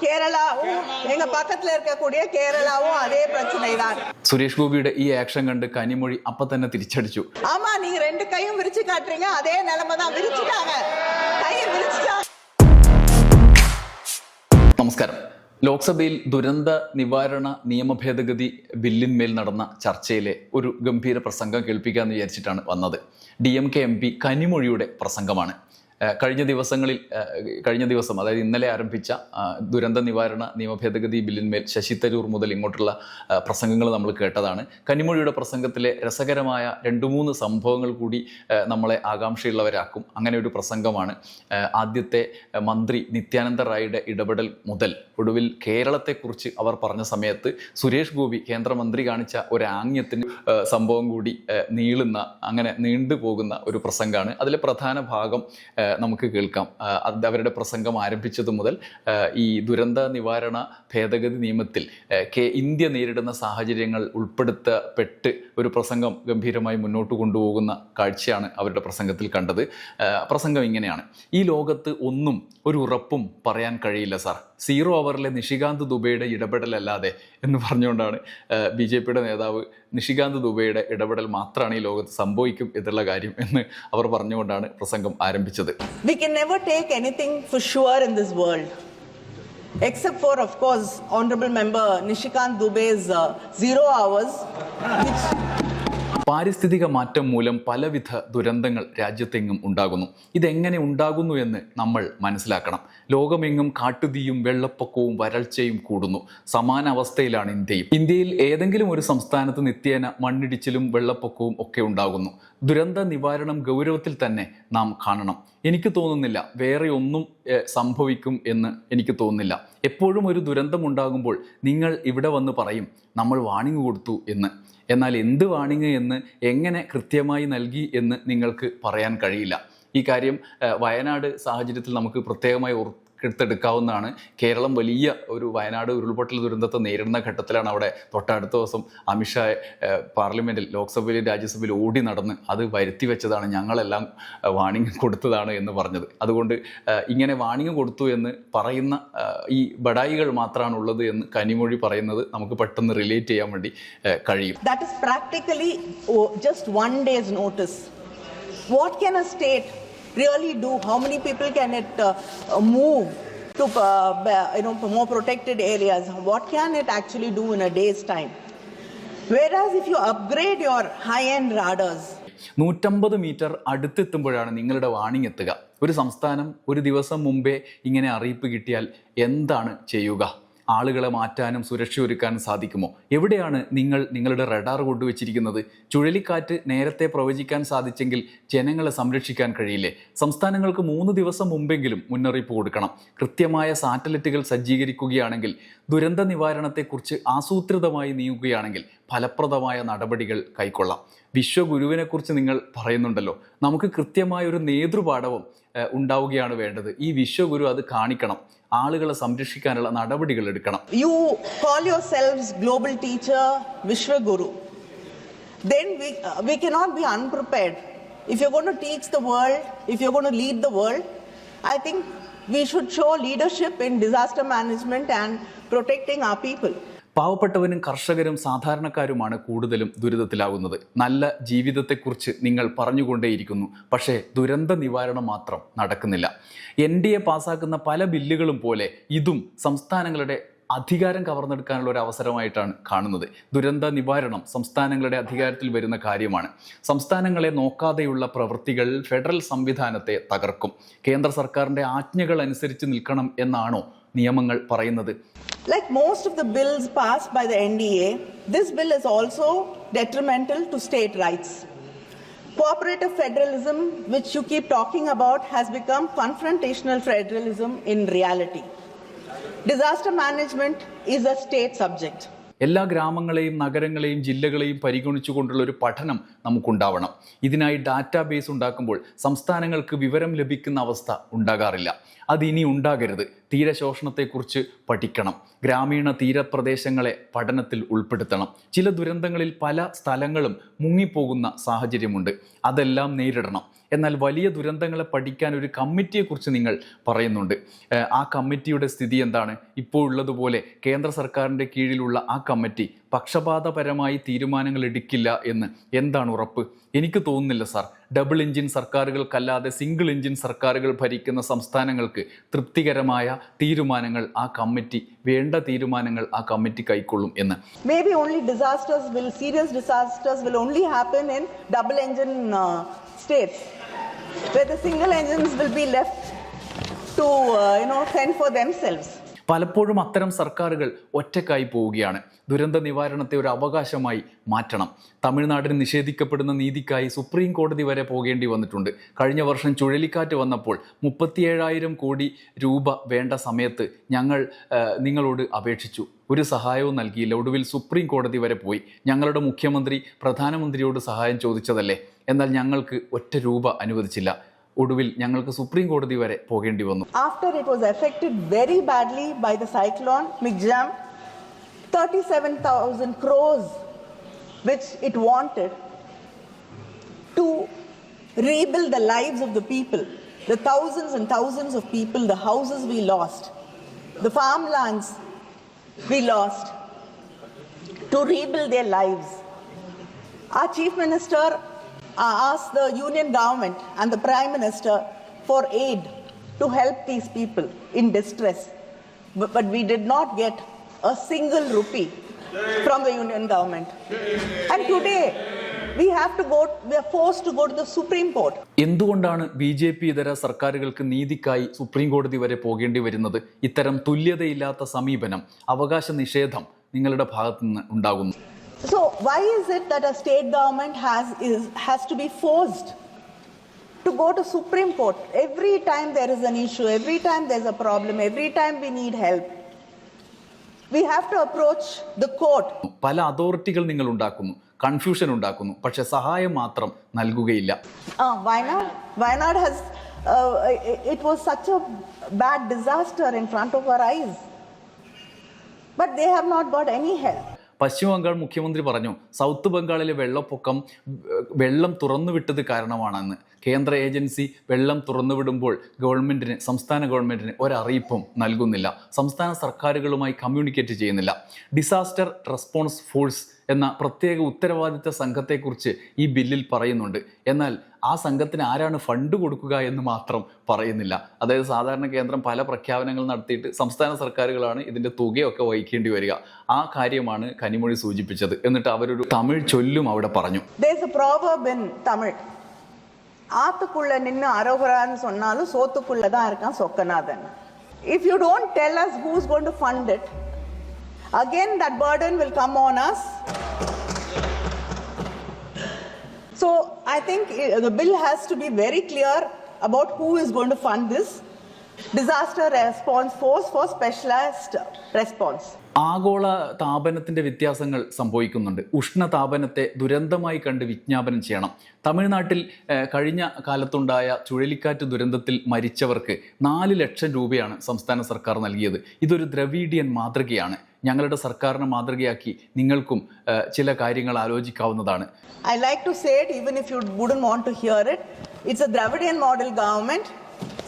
கேரளாவும் எங்க பக்கத்துல இருக்கக்கூடிய கேரளாவும் அதே பிரச்சனை தான் സുരേഷ് ഗോപിയുടെ ഈ ആക്ഷൻ കണ്ട് കനിമൊഴി അപ്പൊ തന്നെ തിരിച്ചടിച്ചു ஆமா நீங்க ரெண்டு கையும் விரிச்சு காட்டுறீங்க அதே நிலைமை தான் விரிச்சுட்டாங்க கையை விரிச்சுட்டாங்க നമസ്കാരം ലോക്സഭയിൽ ദുരന്ത നിവാരണ നിയമ ഭേദഗതി ബില്ലിന്മേൽ നടന്ന ചർച്ചയിലെ ഒരു ഗംഭീര പ്രസംഗം കേൾപ്പിക്കാമെന്ന് വിചാരിച്ചിട്ടാണ് വന്നത് D M K M P കനിമൊഴിയുടെ പ്രസംഗമാണ് ഏഹ് കഴിഞ്ഞ ദിവസങ്ങളിൽ കഴിഞ്ഞ ദിവസം അതായത് ഇന്നലെ ആരംഭിച്ച ദുരന്ത നിവാരണ നിയമ ഭേദഗതി ബില്ലിന്മേൽ ശശി തരൂർ മുതൽ ഇങ്ങോട്ടുള്ള പ്രസംഗങ്ങൾ നമ്മൾ കേട്ടതാണ്. കനിമൊഴിയുടെ പ്രസംഗത്തിലെ രസകരമായ രണ്ട് മൂന്ന് സംഭവങ്ങൾ കൂടി നമ്മളെ ആകാംക്ഷയുള്ളവരാക്കും. അങ്ങനെ ഒരു പ്രസംഗമാണ് ആദ്യത്തെ മന്ത്രി നിത്യാനന്ദ റായിയുടെ ഇടപെടൽ മുതൽ ഒടുവിൽ കേരളത്തെക്കുറിച്ച് അവർ പറഞ്ഞ സമയത്ത് സുരേഷ് ഗോപി കേന്ദ്രമന്ത്രി കാണിച്ച ഒരു ആംഗ്യത്തിന് സംഭവം കൂടി നീളുന്ന അങ്ങനെ നീണ്ടുപോകുന്ന ഒരു പ്രസംഗമാണ്. അതിലെ പ്രധാന ഭാഗം നമുക്ക് കേൾക്കാം. അവരുടെ പ്രസംഗം ആരംഭിച്ചത് മുതൽ ഈ ദുരന്ത നിവാരണ ഭേദഗതി നിയമത്തിൽ കെ ഇന്ത്യ നേരിടുന്ന സാഹചര്യങ്ങൾ ഉൾപ്പെടുത്തപ്പെട്ട് ഒരു പ്രസംഗം ഗംഭീരമായി മുന്നോട്ട് കൊണ്ടുപോകുന്ന കാഴ്ചയാണ് അവരുടെ പ്രസംഗത്തിൽ കണ്ടത്. പ്രസംഗം ഇങ്ങനെയാണ്. ഈ ലോകത്ത് ഒന്നും ഒരു ഉറപ്പും പറയാൻ കഴിയില്ല സാർ. സീറോ ഓവറിലെ നിഷികാന്ത് ദുബൈയുടെ ഇടപെടലല്ലാതെ എന്ന് പറഞ്ഞുകൊണ്ടാണ് ബി ജെ പിയുടെ നേതാവ് നിഷികാന്ത് ദുബൈയുടെ ഇടപെടൽ മാത്രമാണ് ഈ ലോകത്ത് സംഭവിക്കും എന്നുള്ള കാര്യം എന്ന് അവർ പറഞ്ഞുകൊണ്ടാണ് പ്രസംഗം ആരംഭിച്ചത്. We can never take anything for sure in this world Except for, of course, Honorable Member Nishikant Dubey's uh, zero പാരിസ്ഥിതിക മാറ്റം മൂലം പലവിധ ദുരന്തങ്ങൾ രാജ്യത്തെങ്ങും ഉണ്ടാകുന്നു. ഇതെങ്ങനെ ഉണ്ടാകുന്നു എന്ന് നമ്മൾ മനസ്സിലാക്കണം. ലോകമെങ്ങും കാട്ടുതീയും വെള്ളപ്പൊക്കവും വരൾച്ചയും കൂടുന്നു. സമാന അവസ്ഥയിലാണ് ഇന്ത്യയും. ഇന്ത്യയിൽ ഏതെങ്കിലും ഒരു സംസ്ഥാനത്ത് നിത്യേന മണ്ണിടിച്ചിലും വെള്ളപ്പൊക്കവും ഒക്കെ ഉണ്ടാകുന്നു. ദുരന്ത നിവാരണം ഗൗരവത്തിൽ തന്നെ നാം കാണണം. എനിക്ക് തോന്നുന്നില്ല വേറെ ഒന്നും സംഭവിക്കും എന്ന് എനിക്ക് തോന്നുന്നില്ല. എപ്പോഴും ഒരു ദുരന്തം ഉണ്ടാകുമ്പോൾ നിങ്ങൾ ഇവിടെ വന്ന് പറയും നമ്മൾ വാണിംഗ് കൊടുത്തു എന്ന്. എന്നാൽ എന്ത് വാണിംഗ് എന്ന് എങ്ങനെ കൃത്യമായി നൽകി എന്ന് നിങ്ങൾക്ക് പറയാൻ കഴിയില്ല. ഈ കാര്യം വയനാട് സാഹചര്യത്തിൽ നമുക്ക് പ്രത്യേകമായി ഓർത്തെടുക്കാവുന്നതാണ് കേരളം വലിയ ഒരു വയനാട് ഉരുൾപൊട്ടൽ ദുരന്തത്തെ നേരിടുന്ന ഘട്ടത്തിലാണ് അവിടെ തൊട്ടടുത്ത ദിവസം അമിത്ഷാ പാർലമെന്റിൽ ലോക്സഭയിലും രാജ്യസഭയിലും ഓടി നടന്ന് അത് വരുത്തി വെച്ചതാണ്. ഞങ്ങളെല്ലാം വാണിംഗ് കൊടുത്തതാണ് എന്ന് പറഞ്ഞത്. അതുകൊണ്ട് ഇങ്ങനെ വാണിംഗ് കൊടുത്തു എന്ന് പറയുന്ന ഈ ബഡായികൾ മാത്രമാണ് ഉള്ളത് എന്ന് കനിമൊഴി പറയുന്നത് നമുക്ക് പെട്ടെന്ന് റിലേറ്റ് ചെയ്യാൻ വേണ്ടി കഴിയും. That is practically just one day's notice what can a state really do? How many people can it uh, uh, move to uh, you know more protected areas? What can it actually do in a day's time? Whereas if you upgrade your high-end radars, നൂറ്റമ്പത് metre അടുത്തെത്തുമ്പോഴാണ് നിങ്ങളുടെ warning എത്തുക ഒരു സംസ്ഥാനം ഒരു ദിവസം മുമ്പേ ഇങ്ങനെ അറിയിപ്പ് കിട്ടിയാൽ എന്താണ് ചെയ്യുക ആളുകളെ മാറ്റാനും സുരക്ഷ ഒരുക്കാനും സാധിക്കുമോ? എവിടെയാണ് നിങ്ങൾ നിങ്ങളുടെ റഡാർ കൊണ്ടുവച്ചിരിക്കുന്നത്? ചുഴലിക്കാറ്റ് നേരത്തെ പ്രവചിക്കാൻ സാധിച്ചെങ്കിൽ ജനങ്ങളെ സംരക്ഷിക്കാൻ കഴിയില്ലേ? സംസ്ഥാനങ്ങൾക്ക് മൂന്ന് ദിവസം മുമ്പെങ്കിലും മുന്നറിയിപ്പ് കൊടുക്കണം. കൃത്യമായ സാറ്റലൈറ്റുകൾ സജ്ജീകരിക്കുകയാണെങ്കിൽ ദുരന്ത നിവാരണത്തെക്കുറിച്ച് ആസൂത്രിതമായി നീങ്ങുകയാണെങ്കിൽ ഫലപ്രദമായ നടപടികൾ കൈക്കൊള്ളാം. വിശ്വഗുരുവിനെക്കുറിച്ച് നിങ്ങൾ പറയുന്നുണ്ടല്ലോ നമുക്ക് കൃത്യമായ ഒരു നേതൃപാഠവും ഉണ്ടാവുകയാണ് വേണ്ടത് ഈ വിശ്വഗുരു അത് കാണിക്കണം ആളുകളെ സംരക്ഷിക്കാനുള്ള നടപടികൾ എടുക്കണം you call yourselves global teacher Vishwaguru, then we, uh, we cannot be unprepared. If you're going to teach the world, if you're going to lead the world, I think we should show leadership in disaster management and protecting our people. പാവപ്പെട്ടവനും കർഷകരും സാധാരണക്കാരുമാണ് കൂടുതലും ദുരിതത്തിലാകുന്നത് നല്ല ജീവിതത്തെക്കുറിച്ച് നിങ്ങൾ പറഞ്ഞുകൊണ്ടേയിരിക്കുന്നു. പക്ഷേ ദുരന്ത നിവാരണം മാത്രം നടക്കുന്നില്ല. എൻ ഡി എ പാസ്സാക്കുന്ന പല ബില്ലുകളും പോലെ ഇതും സംസ്ഥാനങ്ങളുടെ അധികാരം കവർന്നെടുക്കാനുള്ള ഒരു അവസരമായിട്ടാണ് കാണുന്നത്. ദുരന്ത നിവാരണം സംസ്ഥാനങ്ങളുടെ അധികാരത്തിൽ വരുന്ന കാര്യമാണ്. സംസ്ഥാനങ്ങളെ നോക്കാതെയുള്ള പ്രവൃത്തികൾ ഫെഡറൽ സംവിധാനത്തെ തകർക്കും. കേന്ദ്ര സർക്കാരിന്റെ ആജ്ഞകൾ അനുസരിച്ച് നിൽക്കണം എന്നാണോ നിയമങ്ങൾ പറയുന്നത്? Like most of the bills pass by the N D A this bill is also detrimental to state rights cooperative federalism which you keep talking about has become confrontational federalism in reality Disaster management is a state subject എല്ലാ ഗ്രാമങ്ങളെയും നഗരങ്ങളെയും ജില്ലകളെയും പരിഗണിച്ചുകൊണ്ടുള്ള ഒരു പഠനം നമുക്കുണ്ടാവണം. ഇതിനായി database ഉണ്ടാക്കുമ്പോൾ സംസ്ഥാനങ്ങൾക്ക് വിവരം ലഭിക്കുന്ന അവസ്ഥ ഉണ്ടാകാറില്ല. അത് ഇനി ഉണ്ടാകരുത്. തീരശോഷണത്തെക്കുറിച്ച് പഠിക്കണം. ഗ്രാമീണ തീരപ്രദേശങ്ങളെ പഠനത്തിൽ ഉൾപ്പെടുത്തണം. ചില ദുരന്തങ്ങളിൽ പല സ്ഥലങ്ങളും മുങ്ങിപ്പോകുന്ന സാഹചര്യമുണ്ട്. അതെല്ലാം നേരിടണം. എന്നാൽ വലിയ ദുരന്തങ്ങളെ പഠിക്കാൻ ഒരു കമ്മിറ്റിയെക്കുറിച്ച് നിങ്ങൾ പറയുന്നുണ്ട്. ആ കമ്മിറ്റിയുടെ സ്ഥിതി എന്താണ്? ഇപ്പോൾ ഉള്ളതുപോലെ കേന്ദ്ര സർക്കാരിന്റെ കീഴിലുള്ള ആ കമ്മിറ്റി പക്ഷപാതപരമായി തീരുമാനങ്ങൾ എടുക്കില്ല എന്ന് എന്താണ് ഉറപ്പ്? എനിക്ക് തോന്നുന്നില്ല സാർ. ഡബിൾ എഞ്ചിൻ സർക്കാരുകൾക്കല്ലാതെ സിംഗിൾ എഞ്ചിൻ സർക്കാരുകൾ ഭരിക്കുന്ന സംസ്ഥാനങ്ങൾക്ക് തൃപ്തികരമായ തീരുമാനങ്ങൾ ആ കമ്മിറ്റി വേണ്ട തീരുമാനങ്ങൾ ആ കമ്മിറ്റി കൈക്കൊള്ളും എന്ന്. May be only disasters serious disasters will only happen in double engine engine states, where the single engines will be left to, uh, you know, fend for themselves. പലപ്പോഴും അത്തരം സർക്കാരുകൾ ഒറ്റക്കായി പോവുകയാണ്. ദുരന്ത നിവാരണത്തെ ഒരു അവകാശമായി മാറ്റണം. തമിഴ്നാടിന് നിഷേധിക്കപ്പെടുന്ന നീതിക്കായി സുപ്രീം കോടതി വരെ പോകേണ്ടി വന്നിട്ടുണ്ട്. കഴിഞ്ഞ വർഷം ചുഴലിക്കാറ്റ് വന്നപ്പോൾ മുപ്പത്തിയേഴായിരം കോടി രൂപ വേണ്ട സമയത്ത് ഞങ്ങൾ നിങ്ങളോട് അപേക്ഷിച്ചു. ഒരു സഹായവും നൽകിയില്ല. ഒടുവിൽ സുപ്രീം കോടതി വരെ പോയി. ഞങ്ങളുടെ മുഖ്യമന്ത്രി പ്രധാനമന്ത്രിയോട് സഹായം ചോദിച്ചതല്ലേ? എന്നാൽ ഞങ്ങൾക്ക് ഒറ്റ രൂപ അനുവദിച്ചില്ല. ഒടുവിൽ ഞങ്ങൾക്ക് സുപ്രീം കോടതി വരെ പോകേണ്ടി വന്നു After it was affected very badly by the cyclone Migzam, 37,000 crores which it wanted to rebuild the lives of the people, the thousands and thousands of people, the houses we lost, the farmlands we lost, to rebuild their lives. Our chief minister uh, asked the union government and the prime minister for aid to help these people in distress. But, but we did not get a single rupee from the union government. And today, we have to go, we are forced to go to the Supreme Court. എന്തുകൊണ്ടാണ് B J P ഇതര സർക്കാരുകൾക്ക് നീതിക്കായി supreme കോടതി വരെ പോകേണ്ടി വരുന്നത് ഇത്തരം തുല്യതയില്ലാത്ത സമീപനം അവകാശ നിഷേധം നിങ്ങളുടെ ഭാഗത്തു ഉണ്ടാകുന്നു So, why is it that a state government has, is, has to be forced to go to Supreme Court every time there is an issue, every time there's a problem, every time we need help? We have to approach the court പല അതോറിറ്റികൾ നിങ്ങൾ ഉണ്ടാക്കുന്നു confusion ഉണ്ടാക്കുന്നു പക്ഷെ സഹായം മാത്രം നൽകുകയില്ല Uh, Wayanad, Wayanad has, uh, it, it was such a bad disaster in front of our eyes. But they have not got any help. പശ്ചിമ ബംഗാൾ മുഖ്യമന്ത്രി പറഞ്ഞു south ബംഗാളിലെ വെള്ളപ്പൊക്കം വെള്ളം തുറന്നുവിട്ടത് കാരണമാണെന്ന്. കേന്ദ്ര ഏജൻസി വെള്ളം തുറന്നുവിടുമ്പോൾ ഗവൺമെന്റിന് സംസ്ഥാന ഗവൺമെന്റിന് ഒരറിയിപ്പും നൽകുന്നില്ല. സംസ്ഥാന സർക്കാരുകളുമായി കമ്മ്യൂണിക്കേറ്റ് ചെയ്യുന്നില്ല. ഡിസാസ്റ്റർ റെസ്പോൺസ് ഫോഴ്സ് എന്ന പ്രത്യേക ഉത്തരവാദിത്ത സംഘത്തെക്കുറിച്ച് ഈ ബില്ലിൽ പറയുന്നുണ്ട് എന്നാൽ ആ സംഘത്തിന് ആരാണ് ഫണ്ട് കൊടുക്കുക എന്ന് മാത്രം പറയുന്നില്ല അതായത് സാധാരണ കേന്ദ്രം പല പ്രഖ്യാപനങ്ങൾ നടത്തിയിട്ട് സംസ്ഥാന സർക്കാരുകളാണ് ഇതിൻ്റെ തുകയൊക്കെ വഹിക്കേണ്ടി വരിക ആ കാര്യമാണ് കനിമൊഴി സൂചിപ്പിച്ചത് എന്നിട്ട് അവരൊരു തമിഴ് ചൊല്ലും അവിടെ പറഞ്ഞു There's a proverb in Tamil. ஆத்துக்குள்ள நின்று அரோகரான்னு சொன்னாலும் சோத்துக்குள்ள தான் இருக்கான் Chokkanathan if you don't tell us who's gone to fund it Again, that burden will come on us. So I think eh, the bill has to be very clear about who is going to fund this. Disaster response force for specialised response ആഗോള താപനത്തിന്റെ വ്യത്യാസങ്ങൾ സംഭവിക്കുന്നുണ്ട്. ഉഷ്ണതാപനത്തെ ദുരന്തമായി കണ്ട് വിജ്ഞാപനം ചെയ്യണം. തമിഴ്നാട്ടിൽ കഴിഞ്ഞ കാലത്തുണ്ടായ ചുഴലിക്കാറ്റ് ദുരന്തത്തിൽ മരിച്ചവർക്ക് നാല് ലക്ഷം രൂപയാണ് സംസ്ഥാന സർക്കാർ നൽകിയത്. ഇതൊരു ദ്രവീഡിയൻ മാതൃകയാണ്. ഞങ്ങളുടെ സർക്കാരിനെ മാതൃകയാക്കി നിങ്ങൾക്കും ചില കാര്യങ്ങൾ ആലോചിക്കാവുന്നതാണ്. I like to say it even if you wouldn't want to hear it it's a Dravidian model government.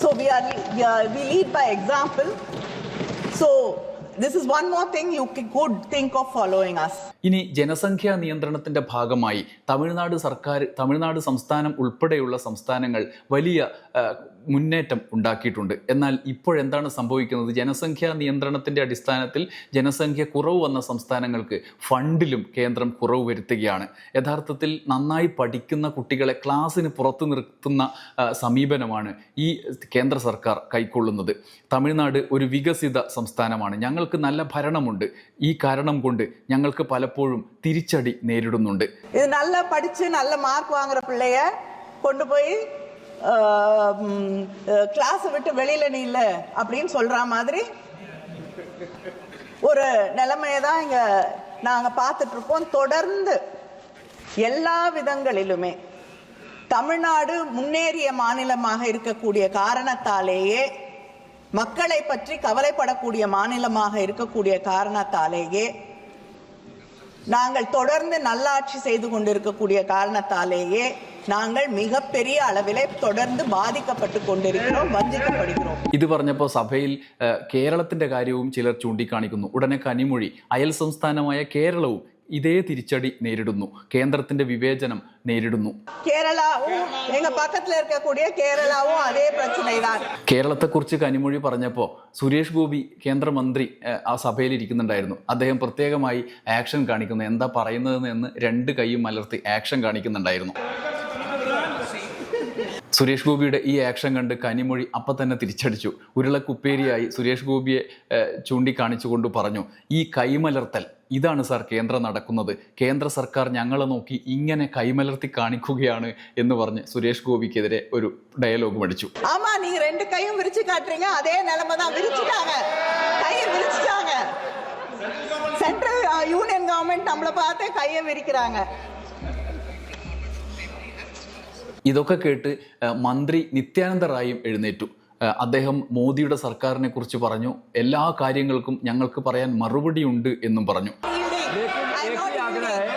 So we are, we, are, we lead by example. So this is one more thing you could think of following us. ഇനി ജനസംഖ്യാ നിയന്ത്രണത്തിന്റെ ഭാഗമായി തമിഴ്നാട് സർക്കാർ തമിഴ്നാട് സംസ്ഥാനം ഉൾപ്പെടെയുള്ള സംസ്ഥാനങ്ങൾ വലിയ മുന്നേറ്റം ഉണ്ടാക്കിയിട്ടുണ്ട്. എന്നാൽ ഇപ്പോഴെന്താണ് സംഭവിക്കുന്നത്? ജനസംഖ്യാ നിയന്ത്രണത്തിന്റെ അടിസ്ഥാനത്തിൽ ജനസംഖ്യ കുറവ് വന്ന സംസ്ഥാനങ്ങൾക്ക് ഫണ്ടിലും കേന്ദ്രം കുറവ് വരുത്തുകയാണ്. യഥാർത്ഥത്തിൽ നന്നായി പഠിക്കുന്ന കുട്ടികളെ ക്ലാസ്സിന് പുറത്തു നിർത്തുന്ന സമീപനമാണ് ഈ കേന്ദ്ര സർക്കാർ കൈക്കൊള്ളുന്നത്. തമിഴ്നാട് ഒരു വികസിത സംസ്ഥാനമാണ്. ഞങ്ങൾക്ക് നല്ല ഭരണമുണ്ട്. ഈ കാരണം കൊണ്ട് ഞങ്ങൾക്ക് പലപ്പോഴും തിരിച്ചടി നേരിടുന്നുണ്ട്. ഇത് നല്ല പഠിച്ച് നല്ല മാർക്ക് വാങ്ങുന്ന പിള്ളയെ കൊണ്ടുപോയി கிளாஸை விட்டு வெளியில நீ இல்ல அப்படின்னு சொல்ற மாதிரி ஒரு நிலைமையை தான் இங்க நாங்க பார்த்துட்டு இருக்கோம். தொடர்ந்து எல்லா விதங்களிலுமே தமிழ்நாடு முன்னேறிய மாநிலமாக இருக்கக்கூடிய காரணத்தாலேயே மக்களை பற்றி கவலைப்படக்கூடிய மாநிலமாக இருக்கக்கூடிய காரணத்தாலேயே நாங்கள் தொடர்ந்து நல்லாட்சி செய்து கொண்டிருக்கக்கூடிய காரணத்தாலேயே நாங்கள் மிகப்பெரிய அளவிலே தொடர்ந்து பாதிக்கப்பட்டு கொண்டிருக்கிறோம் வஞ்சிக்கப்படுகிறோம் ഇത് പറഞ്ഞപ്പോൾ സഭയിൽ ഏഹ്, കേരളത്തിന്റെ കാര്യവും ചിലർ ചൂണ്ടിക്കാണിക്കുന്നു ഉടനെ കനിമൊഴി അയൽ സംസ്ഥാനമായ കേരളവും ഇതേ തിരിച്ചടി നേരിടുന്നു കേന്ദ്രത്തിന്റെ വിവേചനം നേരിടുന്നു கேரளாவும் எங்க பக்கத்துல இருக்கக்கூடிய கேரளாவும் அதே பிரச்சனை தான் കേരളത്തെക്കുറിച്ച് കനിമൊഴി പറഞ്ഞപ്പോൾ സുരേഷ് ഗോപി കേന്ദ്രമന്ത്രി ഏഹ്, ആ സഭയിൽ ഇരിക്കുന്നുണ്ടായിരുന്നു അദ്ദേഹം പ്രത്യേകമായി ആക്ഷൻ കാണിക്കുന്നു എന്താ പറയുന്നതെന്ന് എന്ന് രണ്ട് കൈയും മലർത്തി ആക്ഷൻ കാണിക്കുന്നുണ്ടായിരുന്നു സുരേഷ് ഗോപിയുടെ ഈ ആക്ഷൻ കണ്ട് കനിമൊഴി അപ്പം തന്നെ തിരിച്ചടിച്ചു ഉരുളക്കുപ്പേരിയായി സുരേഷ് ഗോപിയെ ഏഹ്, ചൂണ്ടിക്കാണിച്ചുകൊണ്ട് പറഞ്ഞു ഈ കൈമലർത്തൽ ഇതാണ് സാർ കേന്ദ്രം നടക്കുന്നത് കേന്ദ്ര സർക്കാർ ഞങ്ങളെ നോക്കി ഇങ്ങനെ കൈമലർത്തി കാണിക്കുകയാണ് എന്ന് പറഞ്ഞ് സുരേഷ് ഗോപിക്കെതിരെ ഒരു ഡയലോഗ് അടിച്ചു ஆமா நீங்க ரெண்டு கையும் விரிச்சு காட்டுறீங்க அதே நிலைமை தான் விரிச்சுட்டாங்க கையை விரிச்சுட்டாங்க சென்ட்ரல் யூனியன் கவர்மெண்ட் நம்மளை பார்த்து கையை விரிக்கிறாங்க ഇതൊക്കെ കേട്ട് ഏഹ്, മന്ത്രി നിത്യാനന്ദ റായും എഴുന്നേറ്റു ഏഹ്, അദ്ദേഹം മോദിയുടെ സർക്കാരിനെ കുറിച്ച് പറഞ്ഞു എല്ലാ കാര്യങ്ങൾക്കും ഞങ്ങൾക്ക് പറയാൻ മറുപടിയുണ്ട് എന്നും പറഞ്ഞു I'm not एक ही आग्रह है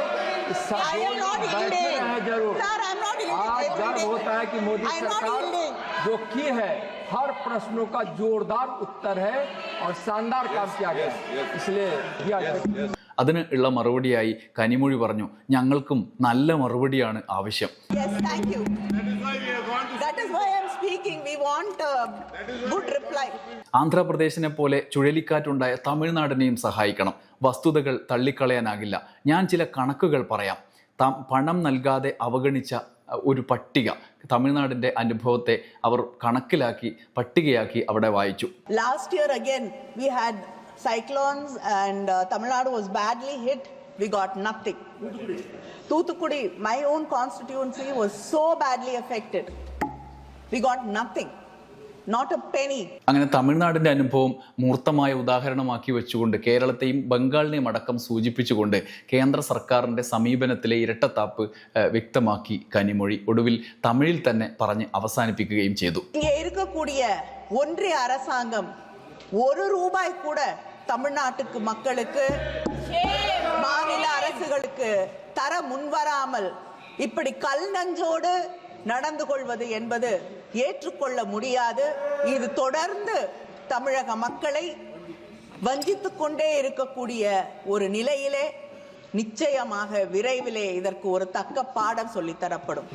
कि सब I am not बैठते yielding. हैं जरूर Sir, I'm not yielding. आज Every गर्व day. होता है कि मोदी I'm not सरकार yielding. जो की है हर प्रश्नों का जोरदार उत्तर है और शानदार काम किया गया है इसलिए दिया जाए അതിന് ഉള്ള മറുപടിയായി കനിമൊഴി പറഞ്ഞു ഞങ്ങൾക്കും നല്ല മറുപടിയാണ് ആവശ്യം Yes, thank you. That is why I'm speaking. We want a good reply. ആന്ധ്രാപ്രദേശിനെ പോലെ ചുഴലിക്കാറ്റുണ്ടായ തമിഴ്നാടിനെയും സഹായിക്കണം വസ്തുതകൾ തള്ളിക്കളയാനാകില്ല ഞാൻ ചില കണക്കുകൾ പറയാം ത- പണം നൽകാതെ അവഗണിച്ച ഒരു പട്ടിക തമിഴ്നാടിന്റെ അനുഭവത്തെ അവർ കണക്കിലാക്കി പട്ടികയാക്കി അവിടെ വായിച്ചു last year again we had cyclones and uh, Tamil Nadu was badly hit. We got nothing. Toothukudi, my own constituency, was so badly affected. We got nothing. Not a penny. അങ്ങനെ തമിഴ്നാടിൻ്റെ അനുഭവം മൂർത്തമായ ഉദാഹരണമാക്കി വെച്ചുകൊണ്ട് കേരളത്തെയും ബംഗാളിനെയും അടക്കം സൂചിപ്പിച്ചുകൊണ്ട് കേന്ദ്ര സർക്കാരിൻ്റെ സമീപനത്തിലെ ഇരട്ടത്താപ്പ് ഏഹ്, വ്യക്തമാക്കി കനിമൊഴി ഒടുവിൽ തമിഴിൽ തന്നെ പറഞ്ഞ് അവസാനിപ്പിക്കുകയും ചെയ്തു இங்கே இருக்கக்கூடிய ஒன்றிய அரசாங்கம் ஒரு ரூபாய் கூட தமிழ்நாட்டுக்கு மக்களுக்கு மாநில அரசுகளுக்கு தர முன்வராமல் இப்படி கல் நஞ்சோடு நடந்து கொள்வது என்பது ஏற்றுக்கொள்ள முடியாது. இது தொடர்ந்து தமிழக மக்களை வஞ்சித்து கொண்டே இருக்கக்கூடிய ஒரு நிலையிலே நிச்சயமாக விரைவிலே இதற்கு ஒரு தக்க பாடம் சொல்லித்தரப்படும்